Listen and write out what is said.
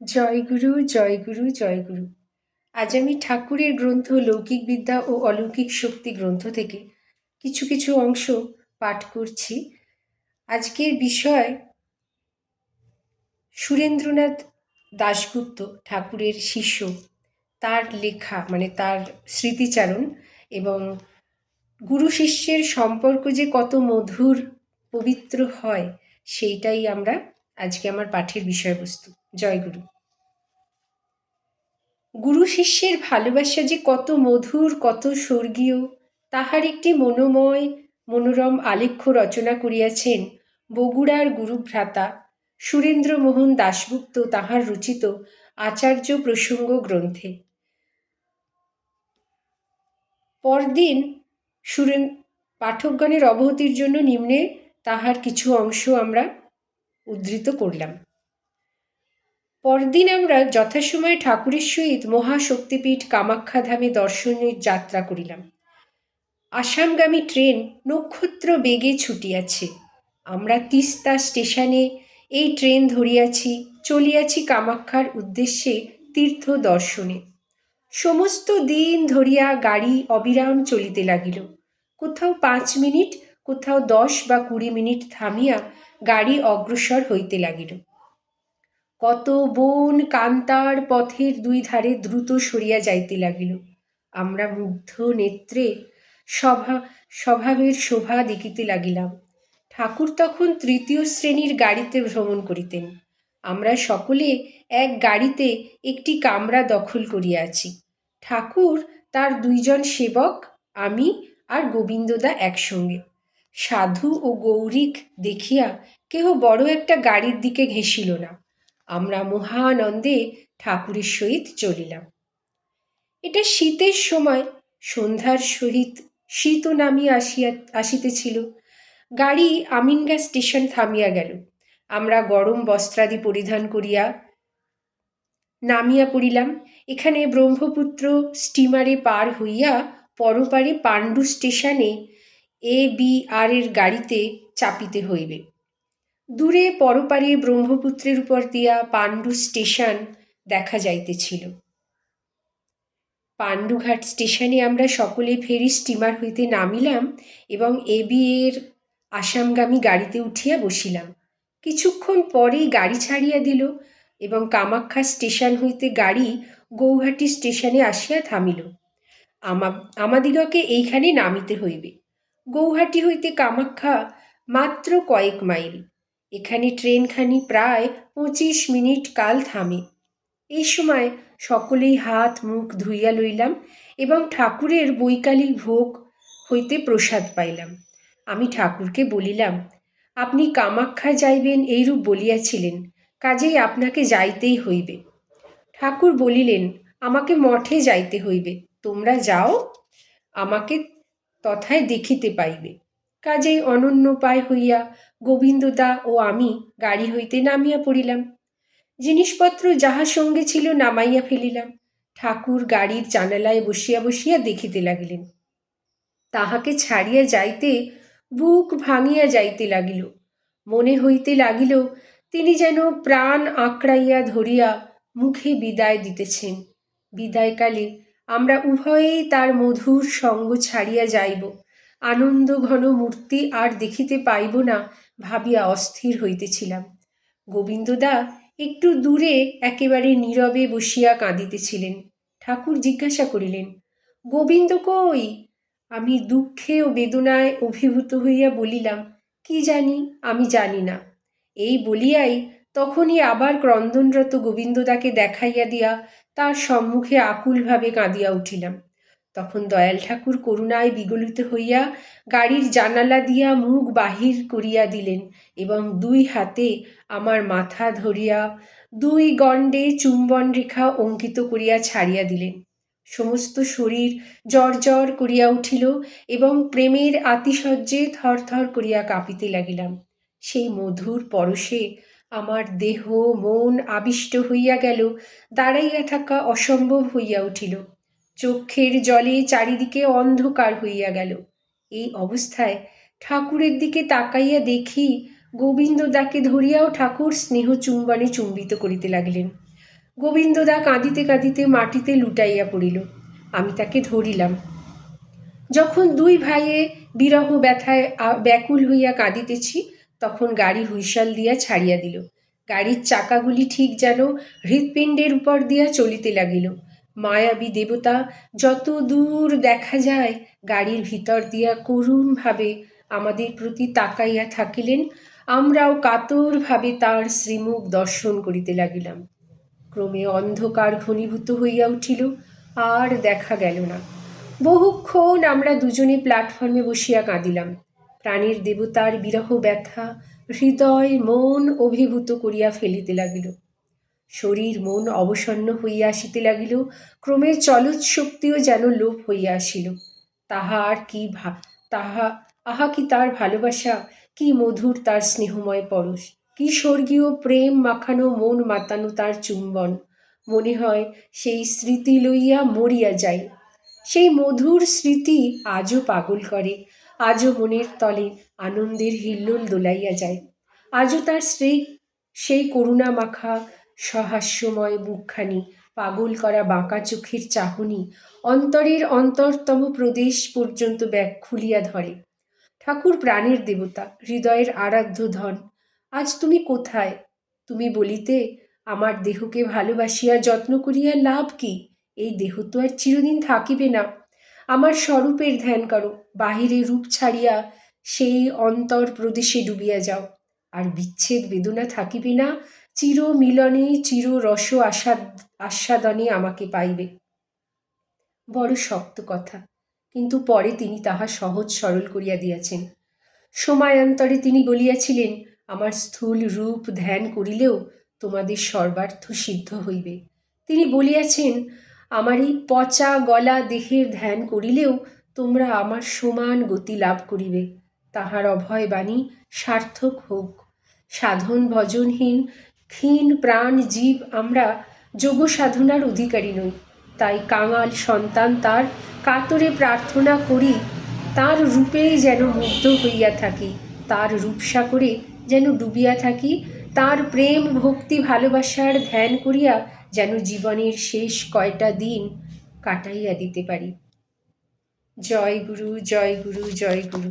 জয়গুরু জয়গুরু জয়গুরু আজ আমি ঠাকুরের গ্রন্থ লৌকিক বিদ্যা ও অলৌকিক শক্তি গ্রন্থ থেকে কিছু কিছু অংশ পাঠ করছি। আজকের বিষয় সুরেন্দ্রনাথ দাশগুপ্ত, ঠাকুরের শিষ্য। তার লেখা মানে তার স্মৃতিচারণ এবং গুরু শিষ্যের সম্পর্ক যে কত মধুর, পবিত্র হয়, সেইটাই আমরা আজকে আমার পাঠের বিষয়বস্তু। জয়গুরু। গুরু শিষ্যের ভালোবাসা যে কত মধুর, কত স্বর্গীয়, তাহার একটি মনোময়, মনোরম আলেখ্য রচনা করিয়াছেন বগুড়ার গুরুভ্রাতা সুরেন্দ্রমোহন দাশগুপ্ত তাহার রচিত আচার্য প্রসঙ্গ গ্রন্থে। পরদিন সুরেন পাঠকগণের অবহতির জন্য নিম্নে তাহার কিছু অংশ আমরা উদ্ধৃত করলাম। পরদিন আমরা যথাসময়ে ঠাকুরের সহিত মহাশক্তিপীঠ কামাখ্যা ধামে দর্শনের যাত্রা করিলাম। আসামগামী ট্রেন নক্ষত্র বেগে ছুটিয়াছে। আমরা তিস্তা স্টেশনে এই ট্রেন ধরিয়াছি, চলিয়াছি কামাখ্যার উদ্দেশ্যে তীর্থ দর্শনে। সমস্ত দিন ধরিয়া গাড়ি অবিরাম চলিতে লাগিল। কোথাও পাঁচ মিনিট, কোথাও দশ বা কুড়ি মিনিট থামিয়া গাড়ি অগ্রসর হইতে লাগিল। কত বন কান্তার পথের দুই ধারে দ্রুত সরিয়া যাইতে লাগিল। আমরা মুগ্ধ নেত্রে সভা স্বভাবের শোভা দেখিতে লাগিলাম। ঠাকুর তখন তৃতীয় শ্রেণির গাড়িতে ভ্রমণ করিতেন। আমরা সকলে এক গাড়িতে একটি কামরা দখল করিয়াছি ঠাকুর তার দুইজন সেবক, আমি আর গোবিন্দদা একসঙ্গে। সাধু ও গৌরিক দেখিয়া কেহ বড় একটা গাড়ির দিকে ঘেঁষিল না। আমরা মহানন্দে ঠাকুরের সহিত চলিলাম। এটা শীতের সময়, সন্ধ্যার সহিত শীতও নামিয়া আসিয়া, আসিতেছিল। গাড়ি আমিনগা স্টেশন থামিয়া গেল। আমরা গরম বস্ত্রাদি পরিধান করিয়া নামিয়া পড়িলাম। এখানে ব্রহ্মপুত্র স্টিমারে পার হইয়া পরপারে পাণ্ডু স্টেশনে এ বি আর এর গাড়িতে চাপিতে হইবে। দূরে পরপারে ব্রহ্মপুত্রের উপর দিয়া পাণ্ডু স্টেশন দেখা যাইতেছিল। পাণ্ডুঘাট স্টেশনে আমরা সকলে ফেরি স্টিমার হইতে নামিলাম এবং এবি এর আসামগামী গাড়িতে উঠিয়া বসিলাম। কিছুক্ষণ পরেই গাড়ি ছাড়িয়া দিল এবং কামাখ্যা স্টেশন হইতে গাড়ি গৌহাটি স্টেশনে আসিয়া থামিল। আমা, আমাদিগকে এইখানে নামিতে হইবে। গৌহাটি হইতে কামাখ্যা মাত্র কয়েক মাইল। এখানে ট্রেনখানি প্রায় পঁচিশ মিনিট কাল থামে। এই সময় সকলেই হাত মুখ ধুইয়া লইলাম এবং ঠাকুরের বৈকালিক ভোগ হইতে প্রসাদ পাইলাম। আমি ঠাকুরকে বলিলাম, আপনি কামাখ্যা যাইবেন এইরূপ বলিয়াছিলেন, কাজেই আপনাকে যাইতেই হইবে। ঠাকুর বলিলেন, আমাকে মঠে যাইতে হইবে, তোমরা যাও, আমাকে তথায় দেখিতে পাইবে। কাজেই অনন্য অনন্যপায় হইয়া গোবিন্দদা ও আমি গাড়ি হইতে নামিয়া পড়িলাম। জিনিসপত্র যাহা সঙ্গে ছিল নামাইয়া ফেলিলাম। ঠাকুর গাড়ির জানালায় বসিয়া বসিয়া দেখিতে লাগিলেন। তাহাকে ছাড়িয়া যাইতে বুক ভাঙিয়া যাইতে লাগিল। মনে হইতে লাগিল, তিনি যেন প্রাণ আঁকড়াইয়া ধরিয়া মুখে বিদায় দিতেছেন। বিদায়কালে আমরা উভয়েই তার মধুর সঙ্গ ছাড়িয়া যাইব। আনন্দ ঘন মূর্তি আর দেখিতে পাইব না ভাবিয়া অস্থির হইতেছিলাম। গোবিন্দদা একটু দূরে একেবারে নীরবে বসিয়া কাঁদিতেছিলেন। ঠাকুর জিজ্ঞাসা করিলেন, গোবিন্দ কই? আমি দুঃখে ও বেদনায় অভিভূত হইয়া বলিলাম, কি জানি, আমি জানি না। এই বলিয়াই তখনই আবার ক্রন্দনরত গোবিন্দদাকে দেখাইয়া দিয়া তার সম্মুখে আকুলভাবে কাঁদিয়া উঠিলাম। তখন দয়াল ঠাকুর করুণায় বিগলিত হইয়া গাড়ির জানালা দিয়া মুখ বাহির করিয়া দিলেন এবং দুই হাতে আমার মাথা ধরিয়া দুই গণ্ডে চুম্বন রেখা অঙ্কিত করিয়া ছাড়িয়া দিলেন। সমস্ত শরীর জ্বর জ্বর করিয়া উঠিল এবং প্রেমের আতিশয্যে থরথর করিয়া কাঁপিতে লাগিলাম। সেই মধুর পরশে আমার দেহ, মন আবিষ্ট হইয়া গেল, দাঁড়াইয়া থাকা অসম্ভব হইয়া উঠিল। চক্ষের জলে চারিদিকে অন্ধকার হইয়া গেল। এই অবস্থায় ঠাকুরের দিকে তাকাইয়া দেখি গোবিন্দ দাকে ধরিয়াও ঠাকুর স্নেহ চুম্বনে চুম্বিত করিতে লাগিলেন। গোবিন্দদা কাঁদিতে কাঁদিতে মাটিতে লুটাইয়া পড়িল। আমি তাকে ধরিলাম। যখন দুই ভাইয়ে বিরহ ব্যথায় ব্যাকুল হইয়া কাঁদিতেছি, তখন গাড়ি হুইশাল দিয়া ছাড়িয়া দিল। গাড়ির চাকাগুলি ঠিক যেন হৃৎপিণ্ডের উপর দিয়া চলিতে লাগিল। মায়াবী দেবতা, যত দূর দেখা যায়, গাড়ির ভিতর দিয়া করুণভাবে আমাদের প্রতি তাকাইয়া থাকিলেন, আমরাও কাতরভাবে তার শ্রীমুখ দর্শন করিতে লাগিলাম। ক্রমে অন্ধকার ঘনীভূত হইয়া উঠিল, আর দেখা গেল না। বহুক্ষণ আমরা দুজনে প্ল্যাটফর্মে বসিয়া কাঁদিলাম। প্রাণের দেবতার বিরহ ব্যথা, হৃদয় মন অভিভূত করিয়া ফেলিতে লাগিল। শরীর মন অবসন্ন হইয়া আসিতে লাগিল, ক্রমে চলৎ শক্তিও যেন লোপ হইয়া আসিল। তাহা আর কি ভা, তাহা, আহা কি তার ভালোবাসা, কি মধুর তার স্নেহময় পরশ, কি স্বর্গীয় প্রেম মাখানো মন মাতানো তার চুম্বন। মনে হয় সেই স্মৃতি লইয়া মরিয়া যাই সেই মধুর স্মৃতি আজও পাগল করে, আজও মনের তলে আনন্দের হিল্লোল দোলাইয়া যায়। আজও তার স্ত্রী সেই করুণা মাখা সহাস্যময় মুখখানি পাগল করা বাঁকা চোখের চাহনি, অন্তরের অন্তরতম প্রদেশ পর্যন্ত ব্যাগ খুলিয়া ধরে। ঠাকুর প্রাণের দেবতা, হৃদয়ের আরাধ্য ধন, আজ তুমি কোথায়? তুমি বলিতে, আমার দেহকে ভালোবাসিয়া যত্ন করিয়া লাভ কি? এই দেহ তো আর চিরদিন থাকিবে না। আমার স্বরূপের ধ্যান করো, বাহিরে রূপ ছাড়িয়া সেই অন্তর প্রদেশে ডুবিয়া যাও। আর বিচ্ছেদ বেদনা থাকিবে না চির মিলনে চির রস আস্বাদ আস্বাদনে আমাকে পাইবে। বড় শক্ত কথা, কিন্তু পরে তিনি তাহা সহজ সরল করিয়া দিয়াছেন। সময়ান্তরে তিনি বলিয়াছিলেন, আমার স্থূল রূপ ধ্যান করিলেও তোমাদের সর্বার্থ সিদ্ধ হইবে। তিনি বলিয়াছেন, আমার এই পচা গলা দেহের ধ্যান করিলেও তোমরা আমার সমান গতি লাভ করিবে। তাহার অভয় বাণী সার্থক হোক। সাধন ভজনহীন ক্ষীণ প্রাণ জীব আমরা যোগ সাধনার অধিকারী নই। তাই কাঙাল সন্তান তার কাতরে প্রার্থনা করি, তার রূপে যেন মুগ্ধ হইয়া থাকি, তার রূপসাগরে যেন ডুবিয়া থাকি, তার প্রেম ভক্তি ভালোবাসার ধ্যান করিয়া যেন জীবনের শেষ কয়টা দিন কাটাইয়া দিতে পারি। জয় গুরু জয় গুরু জয় গুরু।